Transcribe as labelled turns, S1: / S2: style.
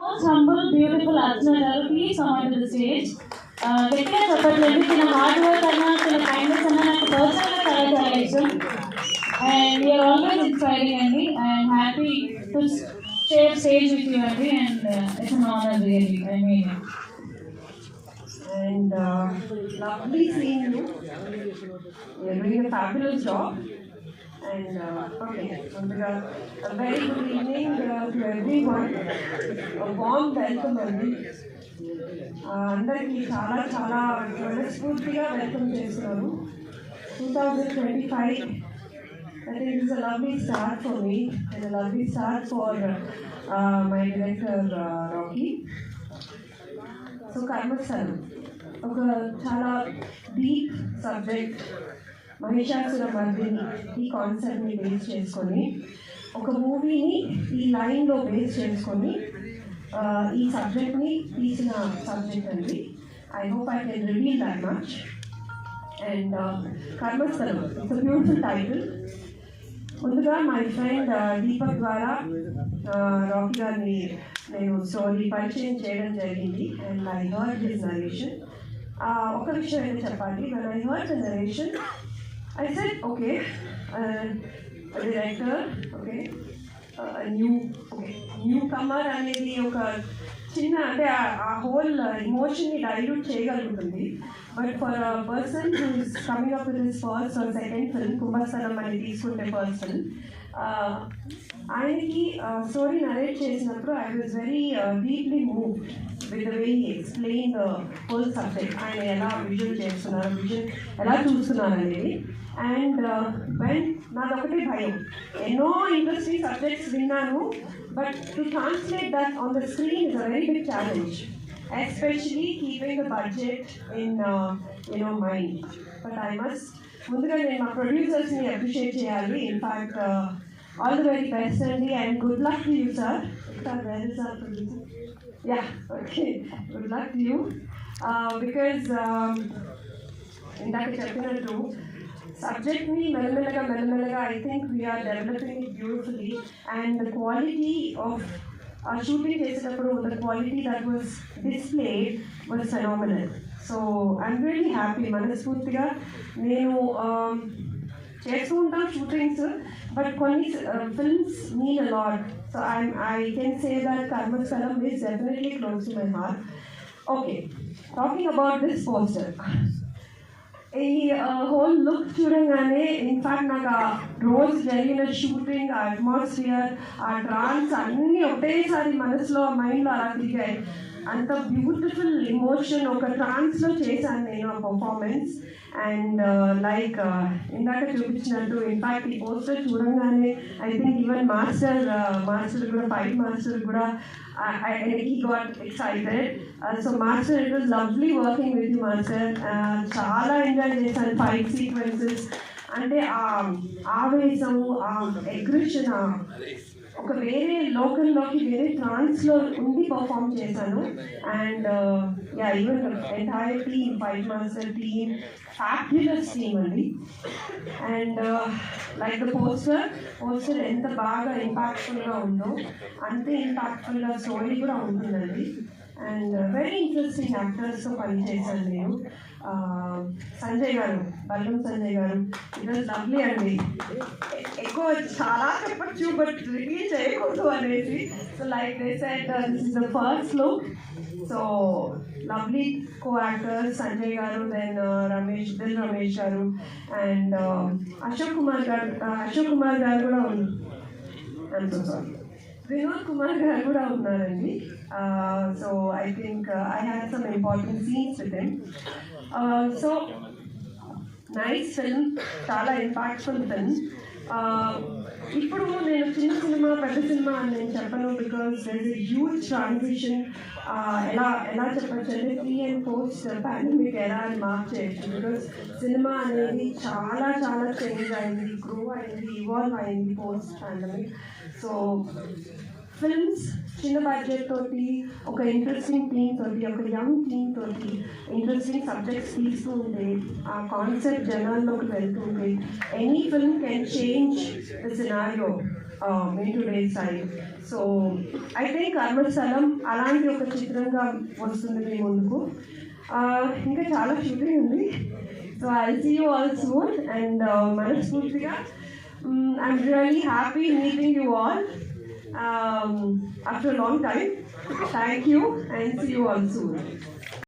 S1: Most humble, beautiful Archana garu, please come onto the stage. Uh, గట్టిగా చెప్పట్లేదు తన hard work అన్నా తన కైండ్నెస్ అన్నా నాకు పర్సనల్గా చాలా చాలా ఇష్టం అండ్ యూఆర్ ఆల్వేస్ ఇన్స్పైరింగ్ అండి and happy to share stage with you అండి and it's an honour really I mean
S2: and uh, lovely seeing you. You're doing a fabulous job. And uh, okay, Munduga, a very good evening uh, to everyone. A warm welcome అండి అందరికీ చాలా చాలా మనస్ఫూర్తిగా welcome చేస్తున్నాను two thousand twenty five I think it's a lovely start for me and a lovely start for uh, my director uh, Rocky. So Karmasthalam ఒక చాలా deep subject Mahishasura Mardini ఈ కాన్సెప్ట్ని బేస్ చేసుకొని ఒక మూవీని ఈ లైన్లో బేస్ చేసుకొని ఈ సబ్జెక్ట్ని తీసిన సబ్జెక్ట్ అండి. I hope I can reveal that much and Karmasthalam it's beautiful title ముందుగా మై ఫ్రెండ్ దీపక్ ద్వారా uh, రాకీ గారిని నేను స్టోరీ పరిచయం చేయడం జరిగింది. And I heard his narration ఒక విషయం అయితే చెప్పాలి. When I heard the narration I said okay director okay new okay new newcomer అనేది ఒక చిన్న అంటే ఆ- హోల్ ఇమోషన్ని డైల్యూట్ చేయగలుగుతుంది. But for person who is coming up with his first or second film Kumbhasthalam అని తీసుకుంటే పర్సన్ ఆయనకి స్టోరీ నరేట్ చేసినప్పుడు I was very deeply move with way explain whole subject ఆయన ఎలా విజువల్ చేస్తున్నారు విజువల్ ఎలా చూస్తున్నారు అనేది. అండ్ వెన్ నాదొకటే భయం. ఎన్నో ఇంట్రెస్టింగ్ సబ్జెక్ట్స్ విన్నాను but to translate that on the screen is a very big challenge especially keeping the budget in you know mind but I must ముందుగా నేను మా ప్రొడ్యూసర్స్ని అప్రిషియేట్ చేయాలి. In fact all the very best అండి and good luck to you sir sir very sir producer yeah okay good luck to you because ఇందాక చెప్పినట్టు సబ్జెక్ట్ని మెల్లమెల్లగా మెల్లమెల్లగా I think we're developing it beautifully and the quality of ఆ shooting చేసేటప్పుడు the quality that was display was phenomenal so I'm really happy మనస్ఫూర్తిగా నేను um, చేస్తూ ఉంటాం షూటింగ్స్ బట్ కొన్ని films mean a lot so I I can say that Karmasthalam is definitely close to my heart okay talking about this poster ఈ whole look చూడంగానే in fact నాకు ఆ రోజు జరిగిన షూటింగ్ ఆ అట్మాస్ఫియర్ ఆ డ్రాన్స్ అన్నీ ఒకటేసారి మనసులో మైండ్లో అలా తిరిగాయి అంత బ్యూటిఫుల్ ఇమోషన్ ఒక ట్రాన్స్లో చేశాను నేను ఆ పర్ఫార్మెన్స్ అండ్ లైక్ ఇందాక చూపించినట్టు ఇన్ఫాక్ట్ ఈ పోస్టర్ చూడంగానే I think even master master కూడా ఫైట్ మాస్టర్ కూడా he got excited so master it was lovely working with with uh, చాలా ఎంజాయ్ చేశాను ఫైట్ సీక్వెన్సెస్ అంటే ఆ ఆవేశము ఆ ఎగ్రెషన్ ఒక వేరే లోకల్లోకి వేరే ట్రాన్స్లో ఉండి పర్ఫామ్ చేశాను. And yeah even entire team five master team fabulous team అండి. And like the poster poster ఎంత బాగా ఇంపాక్ట్ఫుల్గా ఉందో అంతే ఇంపాక్ట్ఫుల్గా స్టోరీ కూడా ఉంటుందండి. అండ్ వెరీ ఇంట్రెస్టింగ్ యాక్టర్స్తో పనిచేశాను నేను Uh, సంజయ్ గారు బల్లం సంజయ్ గారు ఇట్ వాజ్ లవ్లీ అండి ఎ- ఎక్కువ చాలా చెప్పచ్చు బట్ రివీల్ చేయకూడదు అనేసి. So like they set this is the first look so lovely co actor Sanjay garu then Ramesh Dil Ramesh గారు అండ్ అశోక్ కుమార్ గారు uh, అశోక్ కుమార్ గారు కూడా ఉన్నారు I'm so sorry Vinod Kumar గారు కూడా ఉన్నారండి so I think I had some important scenes with him so nice film చాలా impactful film ఇప్పుడు నేను చిన్న సినిమా పెద్ద సినిమా అని నేను చెప్పను because there is huge transition ఎలా ఎలా చెప్పచ్చు అంటే ప్రీ అండ్ పోస్ట్ పాండమిక్ ఎలా అని మార్క్ చేయొచ్చు బికాస్ సినిమా అనేది చాలా చాలా చేంజ్ అయింది గ్రో అయింది ఇవాల్వ్ అయింది పోస్ట్ పాండమిక్ సో ఫిల్మ్స్ చిన్న బడ్జెట్ తోటి ఒక ఇంట్రెస్టింగ్ థీమ్ తోటి ఒక యంగ్ థీమ్ తోటి ఇంట్రెస్టింగ్ సబ్జెక్ట్స్ తీస్తూ ఉంటే ఆ కాన్సెప్ట్ జనాల్లోకి వెళ్తుంటే any film can change the scenario in today side so I think Karmasthalam అలాంటి ఒక చిత్రంగా వస్తుంది మీ ముందుకు. ఇంకా చాలా షూటింగ్ ఉంది. So I see you all soon and మనస్ఫూర్తిగా I'm really happy meeting you all um, after a long time. Thank you and see you all soon.